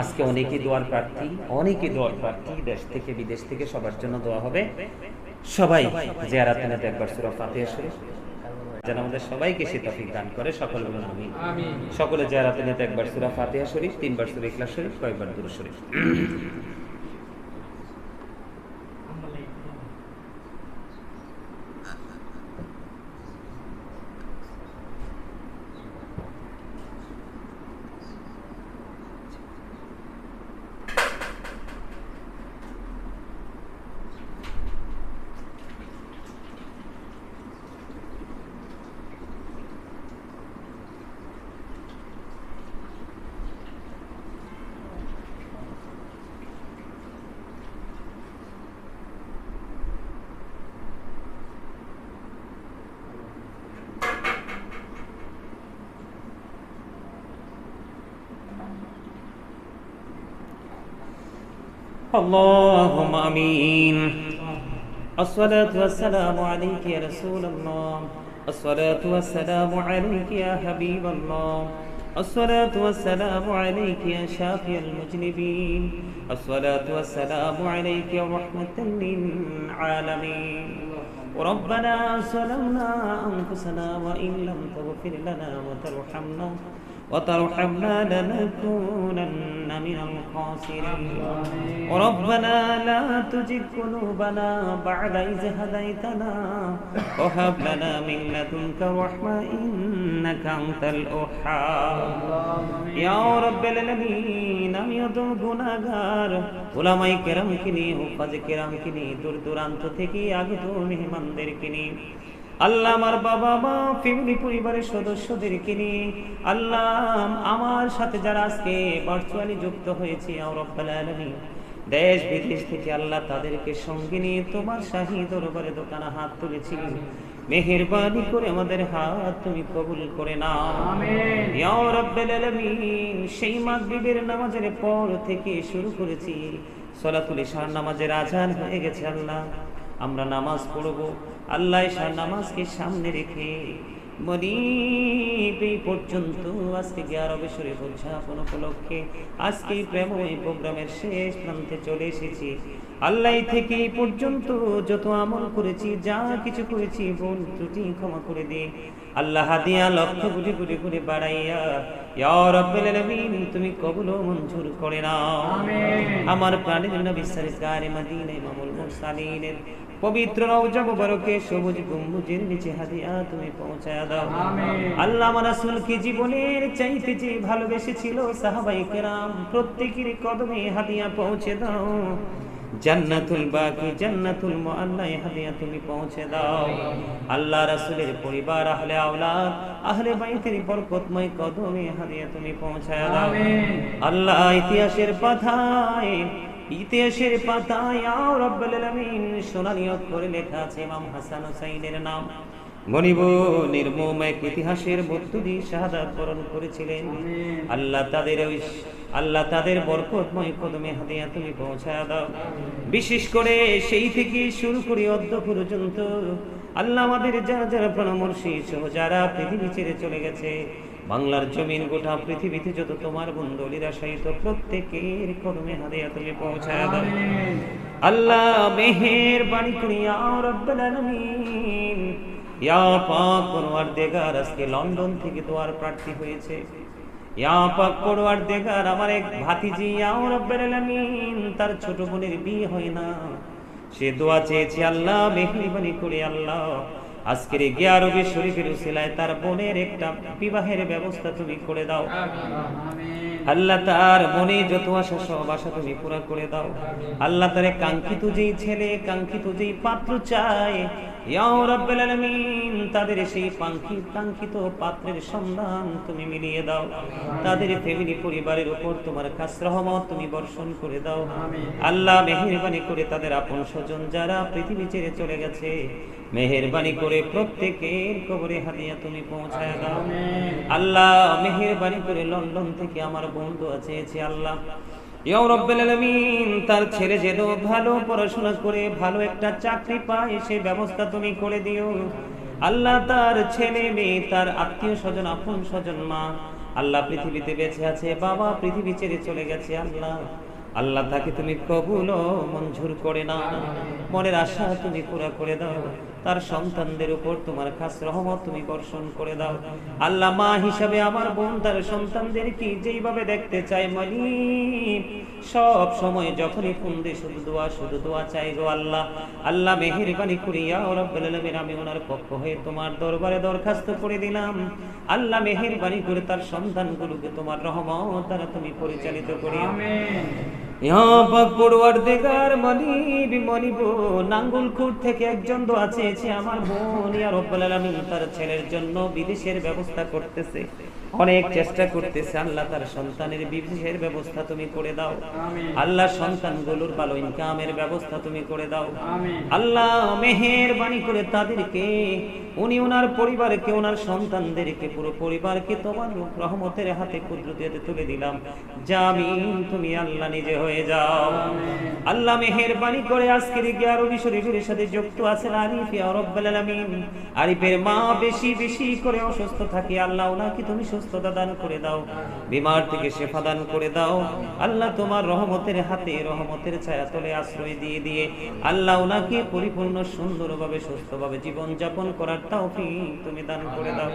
আজকে অনেকে দোয়ার প্রার্থী, অনেকে দোয়ার প্রার্থী, দেশ থেকে, বিদেশ থেকে সবার জন্য দোয়া হবে। সবাই জিয়ারাতে নিতে একবার সুরা ফাতিহা শরীফ। যেন আমাদের সবাইকে সে তফিক দান করে সকল আমি সকলে জিয়ারাতে তিনি একবার সুরা ফাতিহা শরীফ, তিনবার সুরে ইখলাস শরীফ, কয়েকবার দুরূদ শরীফ। اللهم آمين. الصلاة والسلام عليك يا رسول الله. الصلاة والسلام عليك يا حبيب الله. الصلاة والسلام عليك يا شافي المجنبين. الصلاة والسلام عليك يا رحمة للعالمين. ربنا ظلمنا أنفسنا وإن لم تغفر لنا وترحمنا وترحمنا لنكونن من الخاسرين ربنا لا تزغ قلوبنا بعد إذ هديتنا وهب لنا من لدنك رحمة إنك أنت الوهاب يا رب العالمين আমি অত গুনাহগার ওলামাই কেরামকে নিয়ে হুফাজ কেরামকে নিয়ে দূর দূরান্ত থেকে আগত মেহমানদেরকে নিয়ে আল্লাহ আমার বাবা মা ফ্যামিলি পরিবারের সদস্যদেরকে নিয়ে আল্লাহ আমার সাথে যারা আজকে ভার্চুয়ালি যুক্ত হয়েছে দেশ বিদেশ থেকে আল্লাহ তাদেরকে সঙ্গে নিয়ে তোমার শাহী দরবারে দোকানে হাত তুলেছি মেহেরবানি করে আমাদের হাত তুমি কবুল করে নাও। সেই মাগরিবের নামাজের পর থেকে শুরু করেছি। সলাতুল ইশার নামাজের আজান হয়ে গেছে আল্লাহ। আমরা নামাজ পড়ব। আল্লাহ শাহ নামাজকে সামনে রেখে এই পর্যন্ত আজকে গিয়ার অবসরে উদযাপন উপলক্ষে আজকে এই প্রোগ্রামের শেষ প্রান্তে চলে এসেছি। আল্লাহ থেকে এই পর্যন্ত যত আমল করেছি যা কিছু করেছি বোন ত্রুটি ক্ষমা করে দে আল্লাহ হাদিয়া লক্ষ কোটি কোটি করে বাড়াইয়া ইয়া তুমি কবুল মঞ্জুর করে নাও। আমার প্রাণের নবী সরকার মদিনা ইমামুল মুরসালিনের পবিত্র রওজা মুবারকে সবুজ গম্বুজের নিচে হাদিয়া তুমি পৌঁছায় দাও। আল্লাহ আমার রাসূলকে জীবনের চাইতে যে ভালোবেসেছিল সাহাবাই কেরাম প্রত্যেকের কদমে হাদিয়া পৌঁছে দাও। জান্নাতুল বাকি জান্নাতুল মুআল্লাই হাদিয়া তুমি পৌঁছে দাও। আল্লাহ রাসূলের পরিবার আহলে আওলাদ আহলে বাইতের বরকতময় কদমে হাদিয়া তুমি পৌঁছায় দাও। আল্লাহ ইতিহাসের পাতায় ইতিহাসের পাতায় রব্বুল আলামিন সোনালী অক্ষরে লেখা আছে ইমাম হাসান হুসাইনের নাম। নির্মম এক ইতিহাসের মধ্য দিয়ে শাহাদাত বরণ করেছিলেন আল্লাহ তাদের ওই আল্লাহ তাদের বরকতময় কদমে হাদিয়া তুমি পৌঁছায় দাও। বিশেষ করে সেই থেকে শুরু করে অদ্য পর্যন্ত আল্লাহ আমাদের যারা যারা পরামর্শী সহ যারা পৃথিবী ছেড়ে চলে গেছে বাংলার জমিন গোটা পৃথিবীতে যত তোমার বন্ধুলিরা সহিত প্রত্যেকের কদমে হাদিয়া তুমি পৌঁছায় দাও। আল্লাহ মেহের বাণী করিয়া রব্বুল আলামিন। ইয়া পাক পরওয়ারদিগার, আজকে লন্ডন থেকে দোয়ার প্রার্থী হয়েছে। ইয়া পাক পরওয়ারদিগার, আমার এক ভাতিজি, ইয়া রব্বুল আলামিন, তার ছোট বোনের বিয়ে হয় না। সে দোয়া চেয়েছে, আল্লাহ মেহরবানি করে, আল্লাহ। আজকের গিয়ারবি শরীফের উসিলায় তার বোনের একটা বিবাহের ব্যবস্থা তুমি করে দাও। আল্লাহ তার মনে যত আশা, সব আশা তুমি পুরা করে দাও। আল্লাহ তার কাঙ্ক্ষিত যেই ছেলে, কাঙ্ক্ষিত যেই পাত্র চায় তাদের সেই কাঙ্ক্ষিত পাত্রের সন্ধান তুমি মিলিয়ে দাও। তাদের ফ্যামিলি পরিবারের উপর তোমার কাছ রহমত তুমি বর্ষণ করে দাও। আল্লাহ মেহেরবানি করে তাদের আপন স্বজন যারা পৃথিবী ছেড়ে চলে গেছে মেহেরবানি করে প্রত্যেকের কবরে হাদিয়া তুমি পৌঁছায় দাও। আল্লাহ মেহেরবানি করে লন্ডন থেকে আমার বন্ধু আছে আল্লাহ তার ছেলে যেন ভালো পড়াশোনা করে ভালো একটা চাকরি পায় সে ব্যবস্থা তুমি করে দিও। আল্লাহ তার ছেলে মেয়ে তার আত্মীয় স্বজন আপন স্বজন মা আল্লাহ পৃথিবীতে বেঁচে আছে বাবা পৃথিবী ছেড়ে চলে গেছে আল্লাহ আল্লাহ তাকে তুমি কবুল ও মঞ্জুর করে নাও। মনের আশা তুমি পুরা করে দাও। তার সন্তানদের উপর তোমার খাস রহমত তুমি বর্ষণ করে দাও। আল্লাহ মা হিসাবে আমার বোন, তার সন্তানদের কি যেইভাবে দেখতে চায় মালিক, সব সময় যখনই ফোন দিয়ে শুধু দোয়া শুধু দোয়া চাই গো আল্লাহ। আল্লাহ মেহেরবানি করিয়া রব্বুল আলামিন, আমি ওনার পক্ষ হয়ে তোমার দরবারে দরখাস্ত করে দিলাম। আল্লাহ মেহেরবানি করে তার সন্তানগুলোকে তোমার রহমত দ্বারা তুমি পরিচালিত করিও। ইয়া থেকে একজন দোয়া চেয়েছে আমার বোন ইয়া রব্বুল আলামিন তার ছেলের জন্য বিদেশের ব্যবস্থা করতেছে। অনেক চেষ্টা করতেছে আল্লাহ তার সন্তানের বিদেশের ব্যবস্থা তুমি করে দাও। আল্লাহ সন্তানগুলোর ভালো ইনকামের ব্যবস্থা তুমি করে দাও। আল্লাহ মেহেরবানি করে তাদেরকে উনি ওনার পরিবারকে ওনার সন্তানদেরকে পুরো পরিবারকে তোমার রহমতের হাতে কুদরতিতে তুলে দিলাম। জামিন তুমি আল্লাহ নিজে হয়ে যাও। আল্লাহ মেহেরবানি করে আজকের শরীফের সাথে যুক্ত আছেন আরিফ আলামিন। আরিফের মা বেশি বেশি করে অসুস্থ থাকে। আল্লাহ ওনাকে তুমি সুস্থতা দান করে দাও, বিমার থেকে শেফা দান করে দাও। আল্লাহ তোমার রহমতের হাতে রহমতের ছায়া তলে আশ্রয় দিয়ে দিয়ে আল্লাহ ওনাকে পরিপূর্ণ সুন্দরভাবে, সুস্থভাবে জীবন যাপন করার তৌফিক তুমি দান করে দাও।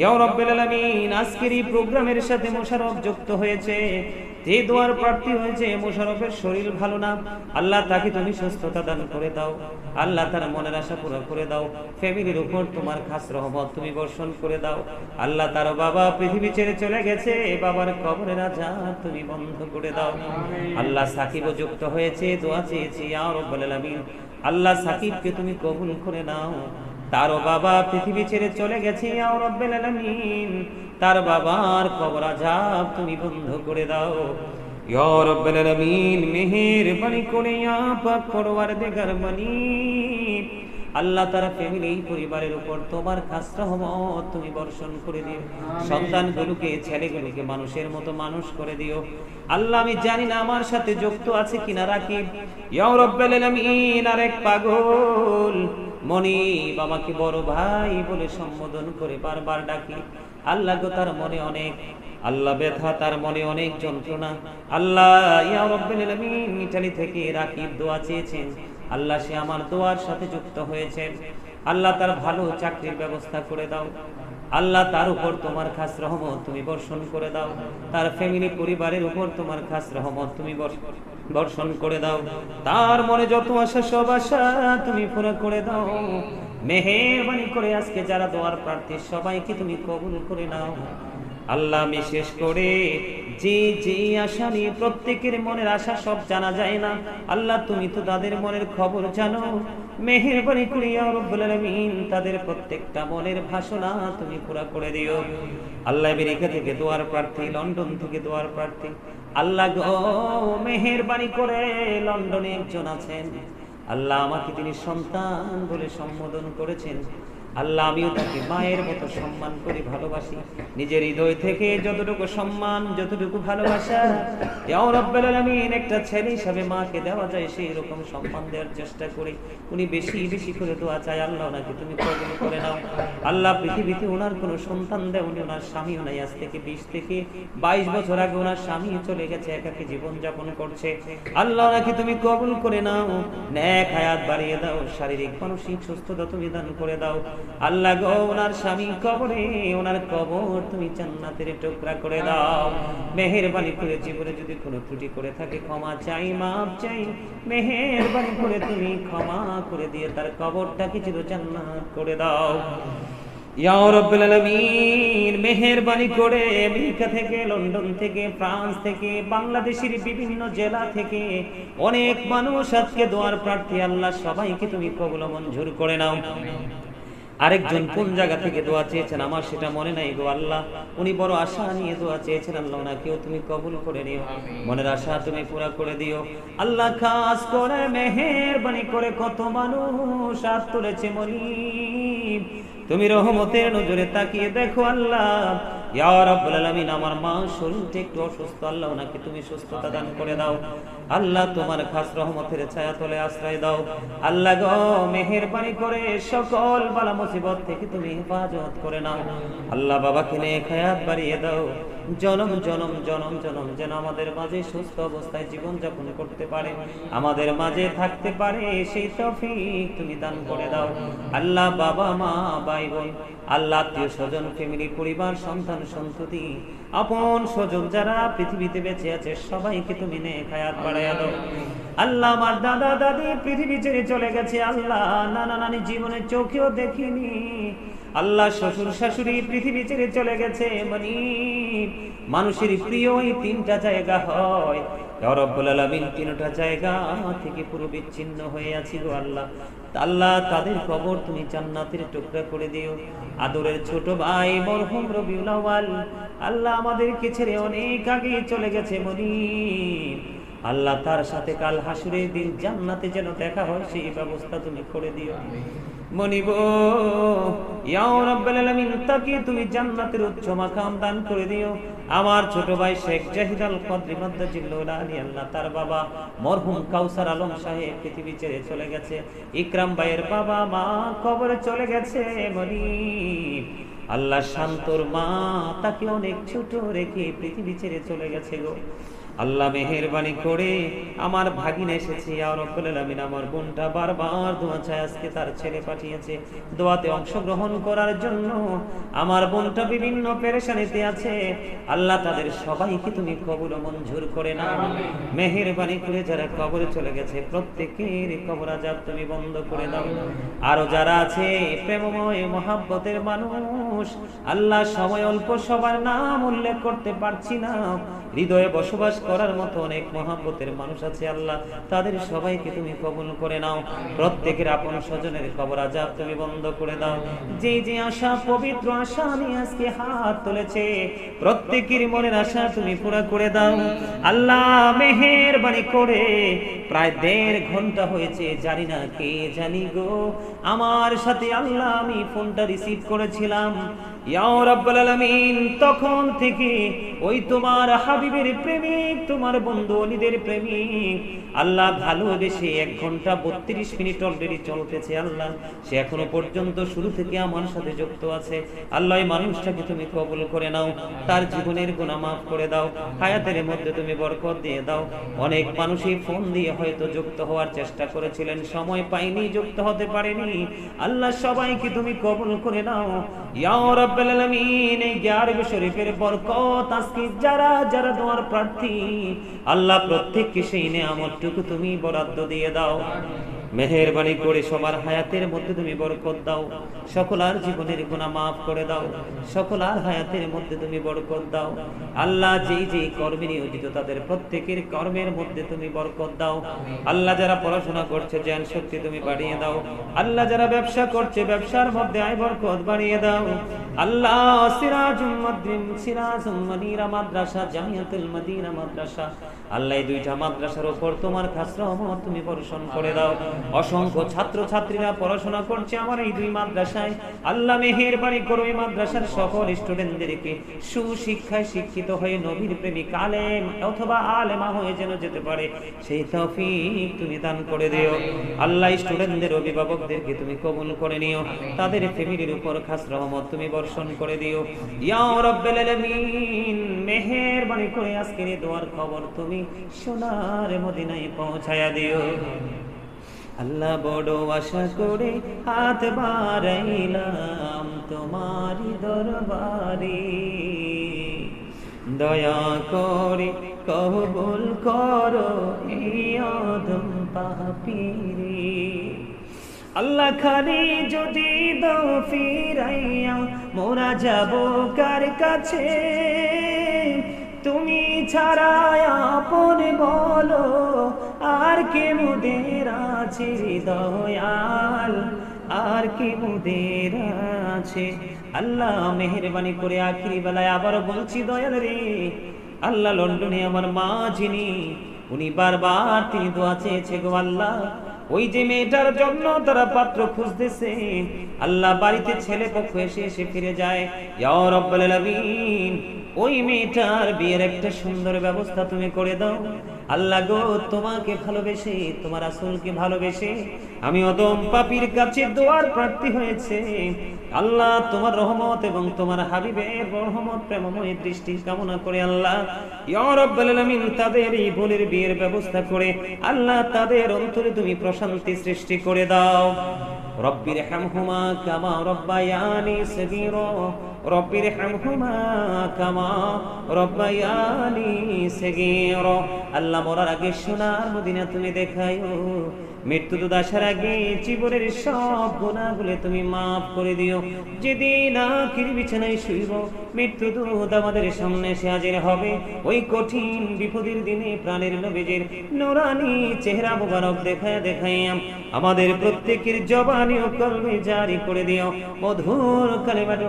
ইয়া রব্বুল আলামিন, আজকের এই প্রোগ্রামের সাথে মোশারফ যুক্ত হয়েছে। যে দোয়ার প্রার্থী হয়েছে মোশাররফের শরীর ভালো না, আল্লাহ তাকে তুমি সুস্থতা দান করে দাও, আল্লাহ তার মনের আশা পুরো করে দাও, ফ্যামিলির উপর তোমার খাস রহমত তুমি বর্ষণ করে দাও, আল্লাহ তার বাবা পৃথিবী ছেড়ে চলে গেছে বাবার কবরের আজাব তুমি বন্ধ করে দাও। আল্লাহ সাকিবও যুক্ত হয়েছে, দোয়া চেয়েছি রব্বুল আলামিন, আল্লাহ সাকিবকে তুমি কবুল করে নাও। তারও বাবা পৃথিবী ছেড়ে চলে গেছে তার বাবার কবর আজাব তুমি বন্ধ করে দাও। মেহেরবানি করে মালিক আল্লাহ তার ফ্যামিলি পরিবারের উপর তোমার খাস রহমত তুমি বর্ষণ করে দিও। সন্তানগুলোকে ছেলেগুলোকে মানুষের মতো মানুষ করে দিও। আল্লাহ আমি জানি না আমার সাথে যুক্ত আছে কিনা রাকিব। ইয়া রব্বুল আলামিন আরেক পাগল। মনিব বাবাকে বড় ভাই বলে সম্বোধন করে বারবার ডাকি। আল্লাহ গো তার মনে অনেক, আল্লাহ ব্যথা তার মনে অনেক যন্ত্রণা। আল্লাহ ইটালি থেকে রাকিব দোয়া চেয়েছেন। আল্লাহ, সে আমার দোয়ার সাথে যুক্ত হয়েছেন। আল্লাহ তার ভালো চাকরির ব্যবস্থা করে দাও। আল্লাহ তার উপর তোমার খাস রহমত তুমি বর্ষণ করে দাও। তার ফ্যামিলি পরিবারের উপর তোমার খাস রহমত তুমি বর্ষ- বর্ষণ করে দাও। তার মনে যত আশা, সব আশা তুমি পুরো করে দাও। মেহেরবানি করে আজকে যারা দোয়ার প্রার্থী, সবাইকে তুমি কবুল করে নাও। আল্লাহ বিশেষ করে যে যে আশা নিয়ে প্রত্যেকের মনের আশা সব জানা যায় না। আল্লাহ, তুমি তো তাদের মনের খবর জানো। তাদের প্রত্যেকটা মনের ভাষণা তুমি পুরা করে দিও। আল্লাহ আমেরিকা থেকে দোয়ার প্রার্থী, লন্ডন থেকে দোয়ার প্রার্থী। আল্লাহ গো, মেহেরবানি করে লন্ডনে একজন আছেন। আল্লাহ আমাকে তিনি সন্তান বলে সম্বোধন করেছেন। আল্লাহ, আমিও তাকে মায়ের মতো সম্মান করি, ভালোবাসি। নিজের হৃদয় থেকে যতটুকু সম্মান, যতটুকু ভালোবাসা আলামিন, একটা ছেলে হিসাবে মাকে দেওয়া যায় সেই রকম সম্মান দেওয়ার চেষ্টা করি। উনি বেশি বেশি করে দোয়া চায়, আল্লাহ ওনাকে তুমি কবুল করে নাও। আল্লাহ পৃথিবীতে ওনার কোনো সন্তান দেওনি ওনার স্বামীও নাই। আজ থেকে বিশ থেকে বাইশ বছর আগে ওনার স্বামী চলে গেছে, একাকে জীবন যাপন করছে। আল্লাহ ওনাকে তুমি কবুল করে নাও। ন্যাক হায়াত বাড়িয়ে দাও, শারীরিক, মানসিক সুস্থতা তুমি দান করে দাও। আল্লাহ গো, ওনার স্বামী কবরে, ওনার কবর তুমি জান্নাতের টুকরা করে দাও। মেহেরবানি করে জীবনে যদি কোনো ত্রুটি করে থাকে, ক্ষমা চাই মাপ চাই। মেহেরবানি করে তুমি ক্ষমা করে দিয়ে তার জান্নাত করে দাও। মেহেরবানি করে আমেরিকা থেকে, লন্ডন থেকে, ফ্রান্স থেকে, বাংলাদেশের বিভিন্ন জেলা থেকে অনেক মানুষ আজকে দোয়ার প্রার্থী। আল্লাহ সবাইকে তুমি কবুল মঞ্জুর করে নাও। আরেকজন কোন জায়গা থেকে দোয়া চেয়েছেন? আমার সেটা মনে নাই গো আল্লাহ। উনি বড় আশা নিয়ে দোয়া চেয়েছেন আল্লাহ কেউ তুমি কবুল করে নিও। মনের আশা তুমি পুরা করে দিও। আল্লাহ খাস করে মেহেরবানি করে কত মানুষ হাত তুলেছে মনি তুমি রহমতের নজরে তাকিয়ে দেখো আল্লাহ। হেফাজত করে নাও। আল্লাহ বাবাকে নিয়ে খায়াত বাড়িয়ে দাও। জনম জনম জনম জনম যেন আমাদের মাঝে সুস্থ অবস্থায় জীবন যাপন করতে পারে। আমাদের মাঝে থাকতে পারে সেই তফিক তুমি দান করে দাও। আল্লাহ বাবা, মা, ভাই, বোন, আল্লাহ আত্মীয় স্বজন ফ্যামিলি পরিবার, সন্তান সন্ততি আপন স্বজন যারা পৃথিবীতে বেঁচে আছে, সবাইকে তুমি খায়াত আল্লাহ আমার দাদা, দাদি পৃথিবী ছেড়ে চলে গেছে। আল্লাহ, নানা নানি জীবনে চোখেও দেখিনি। আল্লাহ শ্বশুর, শাশুড়ি পৃথিবী ছেড়ে চলে গেছে। মানে মানুষের প্রিয় এই তিনটা জায়গা হয়। রব্বুল আলামিন, তিনটা জায়গা থেকে পুরো বিচ্ছিন্ন হয়ে আছি গো আল্লাহ। আল্লাহ, তাদের কবর তুমি জান্নাতের টুকরা করে দিও। আদরের ছোট ভাই মরহুম রবিউল আউয়াল, আল্লাহ আমাদেরকে ছেড়ে অনেক আগে চলে গেছে মনি আল্লাহ তার সাথে কাল হাসুরের দিন জান্নাতে যেন দেখা হয়, সেই ব্যবস্থা তুমি করে দিও। তাকে তুমি দান করে দিও। আমার ছোট ভাই শেখ আল্লাহ, তার বাবা মরহুম কাউসার আলম সাহেব ছেড়ে চলে গেছে। ইকরাম বাবা মা চলে গেছে আল্লাহ শান্তর মা তাকে অনেক ছোট রেখে পৃথিবী ছেড়ে চলে গেছে গো। আল্লাহ মেহেরবানি করে আমার ভাগিন এসেছে আমার বোনটা বারবার দোয়া চায়, আজকে তার ছেলে পাঠিয়েছে। দোয়াতে অংশগ্রহণ করার জন্য আমার বোনটা বিভিন্ন পেরেশানিতে আছে। আল্লাহ তাদের সবাইকে তুমি কবুল ও মঞ্জুর করে নাও। মেহেরবানি করে যারা কবরে চলে গেছে, প্রত্যেকের কবর আজাব তুমি বন্ধ করে দাও। আরও যারা আছে, প্রেমময়, মহাব্বতের মানুষ আল্লাহ সময় অল্প সবার নাম উল্লেখ করতে পারছি না। হৃদয়ে বসবাস করার মতো অনেক মহাব্বতের মানুষ আছে আল্লাহ। তাদের সবাইকে তুমি কবুল করে নাও। প্রত্যেকের আপন স্বজনের খবর আজাব তুমি বন্ধ করে দাও। যে যে আশা, পবিত্র আশা আমি আজকে হাত তুলেছে, প্রত্যেকের মনের আশা তুমি পুরা করে দাও। আল্লাহ মেহের বাণী করে প্রায় দেড় ঘণ্টা হয়েছে, জানি না কে জানি গো। আমার সাথে আল্লাহ আমি ফোনটা রিসিভ করেছিলাম। তখন থেকে ওই তোমার হাবিবের প্রেমিক, তোমার বন্ধু অলিদের প্রেমিক, আল্লাহ ভালোবেসে এক ঘণ্টা বত্রিশ মিনিট অলরেডি চলতেছে আল্লাহ। সে এখনও পর্যন্ত শুরু থেকে আমার সাথে যুক্ত আছে। আল্লাহ মানুষটাকে তুমি কবুল করে নাও, তার জীবনের গুনাহ মাফ করে দাও, হায়াতের মধ্যে তুমি বরকত দিয়ে দাও। অনেক মানুষই ফোন দিয়ে হয়তো যুক্ত হওয়ার চেষ্টা করেছিলেন, সময় পাইনি যুক্ত হতে পারেনি। আল্লাহ সবাইকে তুমি কবুল করে নাও। যারা যারা তোমার প্রার্থী আল্লাহ প্রত্যেককে সেই নেয়ামতটুকু তুমি বরাদ্দ দিয়ে দাও। মেহেরবানি করে সবার হায়াতের মধ্যে তুমি বরকত দাও। সকলার জীবনের গুণা মাফ করে দাও। সকলার হায়াতের মধ্যে তুমি বরকত দাও। আল্লাহ যেই যেই কর্মে নিয়োজিত তাদের প্রত্যেকের কর্মের মধ্যে তুমি বরকত দাও। আল্লাহ যারা পড়াশোনা করছে, জ্ঞান শক্তি তুমি বাড়িয়ে দাও। আল্লাহ যারা ব্যবসা করছে, ব্যবসার মধ্যে আয় বরকত বাড়িয়ে দাও। আল্লাহ সিরাজুম মাদ্রিম সিরাজুম মনিরা মাদ্রাসা, জামিয়াতুল মদিনা মাদ্রাসা। আল্লাহ দুইটা মাদ্রাসার উপর তোমার খাস রহমত তুমি বর্ষণ করে দাও। অসংখ্য ছাত্র ছাত্রীরা পড়াশোনা করছে আমার এই দুই মাদ্রাসায়। আল্লাহ মেহেরবানি করো এই মাদ্রাসার সকল স্টুডেন্টদেরকে সুশিক্ষায় শিক্ষিত হয়ে নবীর প্রেমিক আলেম অথবা আলেমা হয়ে যেন যেতে পারে, সেই তৌফিক তুমি দান করে দিও। আল্লাহ স্টুডেন্টদের অভিভাবকদেরকে তুমি কবুল করে নিও। তাদের ফ্যামিলির উপর খাস রহমত তুমি বর্ষণ করে দিও। ইয়া রাব্বাল আলামিন, মেহেরবানি করে আজকের দোয়ার খবর তুমি সোনার মদিনায় পৌঁছায়া দিও। আল্লাহ বড় আশা করে হাত বাড়াইলাম তোমারি দরবারে। দয়া করে কবুল করো পাপিরে। আল্লাহ খালি যদি দাও ফিরাইয়া মোরা যাব কার কাছে? তুমি ছাড়া আপন বলো আর কে মুদের আছে দয়াল? আর কি মুদের আছে? আল্লাহ মেহরবানি করে আখিরি বেলায় আবার বলছি, দয়াল রে, আল্লাহ লন্ডনে আমার মা যিনি, উনি বারবার তিনি দোয়া চেয়েছে গো আল্লাহ। ওই যে মেয়েটার জন্য তারা পাত্র খুঁজতেছে আল্লাহ বাড়িতে ছেলে পক্ষ এসে এসে ফিরে যায়। ওই মেয়েটার বিয়ের একটা সুন্দর ব্যবস্থা তুমি করে দাও। আল্লাহ গো, তোমাকে ভালোবেসে, তোমার আসলকে ভালোবেসে আমি অদম পাপির কাছে দোয়ার প্রার্থী হয়েছে। আল্লাহ, তোমার রহমত এবং তোমার হাবিবের রহমত প্রেমময় দৃষ্টি কামনা করে আল্লাহ তাদের এই বোনের বিয়ের ব্যবস্থা করে আল্লাহ, তাদের অন্তরে তুমি প্রশান্তি সৃষ্টি করে দাও। রব্বির হামহুমা কামা রব্বায়ানি সগীরা। রব্বির হামহুমা কামা রব্বায়ানি সগীরা। আল্লাহ মরার আগে সোনার মদিনা তুমি দেখায়ো মৃত্যু দুধ আসার আগে জীবনের সব গুণাগুলো তুমি মাফ করে দিও। যেদিন আখির বিছানায় শুইব, মৃত্যু দুধ আমাদের সামনে এসে হাজির হবে। ওই কঠিন বিপদের দিনে প্রাণের নবীজের নোরানি চেহারা মুবারক দেখায় দেখাইয়াম। আমাদের প্রত্যেকের জবানি ও কলমে জারি করে দিও। মধুর কালেমাটো